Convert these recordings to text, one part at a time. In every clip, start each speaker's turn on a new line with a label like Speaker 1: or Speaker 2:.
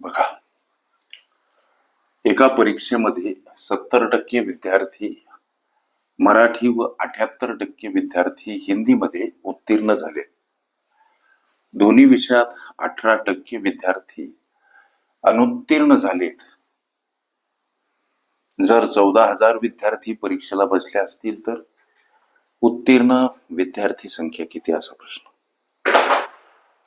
Speaker 1: बघा. एका परीक्षेमध्ये सत्तर टक्के विद्यार्थी मराठी व अठ्याहत्तर टक्के विद्यार्थी हिंदीमध्ये उत्तीर्ण झाले. दोन्ही विषयात अठरा टक्के विद्यार्थी अनुत्तीर्ण झालेत. जर चौदा हजार विद्यार्थी परीक्षेला बसले असतील तर उत्तीर्ण विद्यार्थी संख्या किती असा प्रश्न?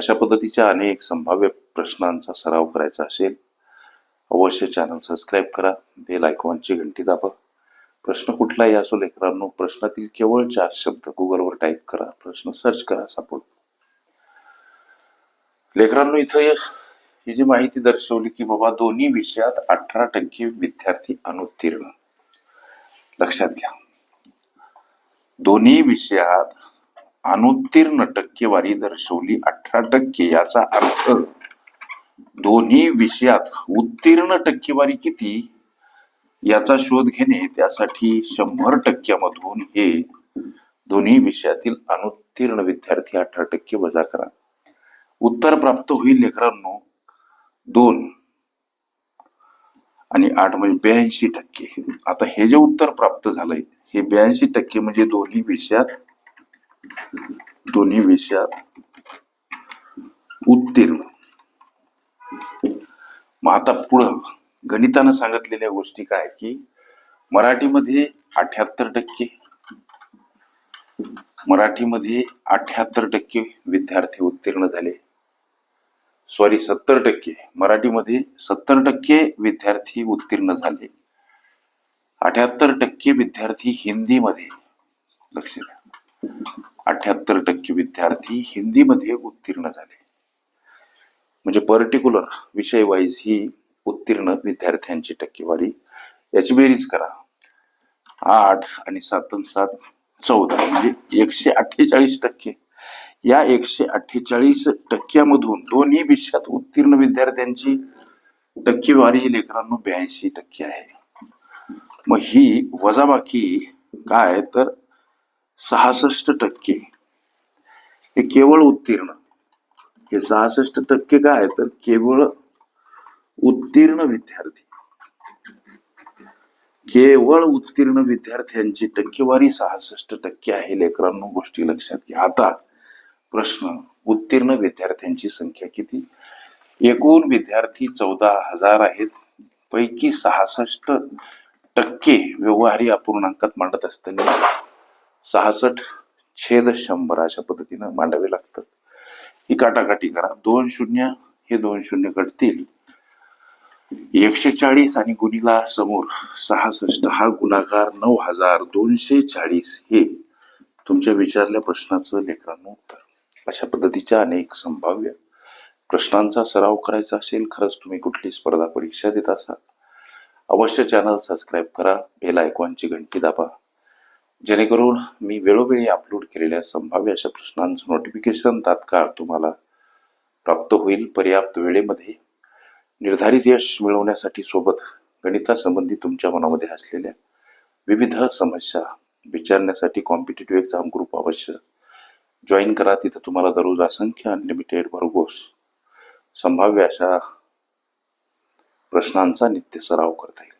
Speaker 1: अशा पद्धतीच्या अनेक संभाव्य प्रश्नांचा सराव करायचा असेल अवश्य चॅनल सबस्क्राईब करा बेल आयकॉनची घंटी दाबा. प्रश्न कुठलाही असो लेकरांनो प्रश्नातील केवळ चार शब्द गुगलवर टाईप करा प्रश्न सर्च करा सापड लेकरांनो इथं ही जी माहिती दर्शवली की बाबा दोन्ही विषयात अठरा टक्के विद्यार्थी अनुत्तीर्ण. लक्षात घ्या. दोन्ही विषयात अनुत्तीर्ण टक्केवारी दर्शवली अठरा टक्के याचा अर्थ दोन्ही विषयात उत्तीर्ण टक्केवारी किती याचा शोध घेणे त्यासाठी शंभर टक्क्यामधून हे दोन्ही विषयातील अनुत्तीर्ण विद्यार्थी अठरा टक्के वजा करा. उत्तर प्राप्त होईल लेकरांनो दोन आणि आठ म्हणजे ब्याऐंशी टक्के. आता हे जे उत्तर प्राप्त झालंय हे ब्याऐंशी टक्के म्हणजे दोन्ही विषयात दोन्ही विषयात उत्तीर्ण. मग आता पुढं गणितानं सांगितलेल्या गोष्टी काय की मराठीमध्ये अठ्याहत्तर टक्के मराठीमध्ये अठ्याहत्तर टक्के विद्यार्थी उत्तीर्ण झाले. सॉरी सत्तर टक्के. मराठीमध्ये सत्तर टक्के विद्यार्थी उत्तीर्ण झाले. अठ्याहत्तर टक्के विद्यार्थी हिंदीमध्ये. लक्ष द्या. अठ्याहत्तर टक्के विद्यार्थी हिंदीमध्ये उत्तीर्ण झाले. म्हणजे पर्टिक्युलर विषय वाईज ही उत्तीर्ण विद्यार्थ्यांची टक्केवारी याची बेरीज करा. आठ आणि सात सात चौदा म्हणजे एकशे अठ्ठेचाळीस टक्के. या एकशे अठ्ठेचाळीस टक्क्यामधून दोन्ही विषयात उत्तीर्ण विद्यार्थ्यांची टक्केवारी लेकरांनो ब्याऐंशी टक्के आहे. मग ही वजाबाकी काय? तर सहासष्ट टक्के. हे केवळ उत्तीर्ण. हे सहासष्ट टक्के काय तर केवळ उत्तीर्ण विद्यार्थी. केवळ उत्तीर्ण विद्यार्थ्यांची टक्केवारी सहासष्ट टक्के आहे. लेकरांनो गोष्टी लक्षात घ्या. आता प्रश्न उत्तीर्ण विद्यार्थ्यांची संख्या किती? एकूण विद्यार्थी चौदा हजार आहेत. पैकी सहासष्ट टक्के व्यवहारी अपूर्णांकात मांडत असताना सहासष्ट छेद शंभर अशा पद्धतीनं मांडावे लागतात. ही काटाकाटी करा. दोन शून्य हे दोन शून्य कटतील एकशे चाळीस आणि गुणीला समोर सहासष्ट हा गुणाकार नऊ हजार दोनशे चाळीस हे तुमच्या विचारल्या प्रश्नाचं लेकरांनो उत्तर. अशा पद्धतीच्या अनेक संभाव्य प्रश्नांचा सराव करायचा असेल खरंच तुम्ही कुठली स्पर्धा परीक्षा देत असाल अवश्य चॅनल सबस्क्राईब करा बेल आयकॉनची घंटी दाबा. जेणेकरून मी वेळोवेळी अपलोड केलेल्या संभाव्य अशा प्रश्नांचं नोटिफिकेशन तात्काळ तुम्हाला प्राप्त होईल. पर्याप्त वेळेमध्ये निर्धारित यश मिळवण्यासाठी सोबत गणितासंबंधी तुमच्या मनामध्ये असलेल्या विविध समस्या विचारण्यासाठी कॉम्पिटेटिव्ह एक्झाम ग्रुप अवश्य जॉईन करा. तिथं तुम्हाला दररोज असंख्य अनलिमिटेड भरघोस संभाव्य अशा प्रश्नांचा नित्य सराव करता येईल.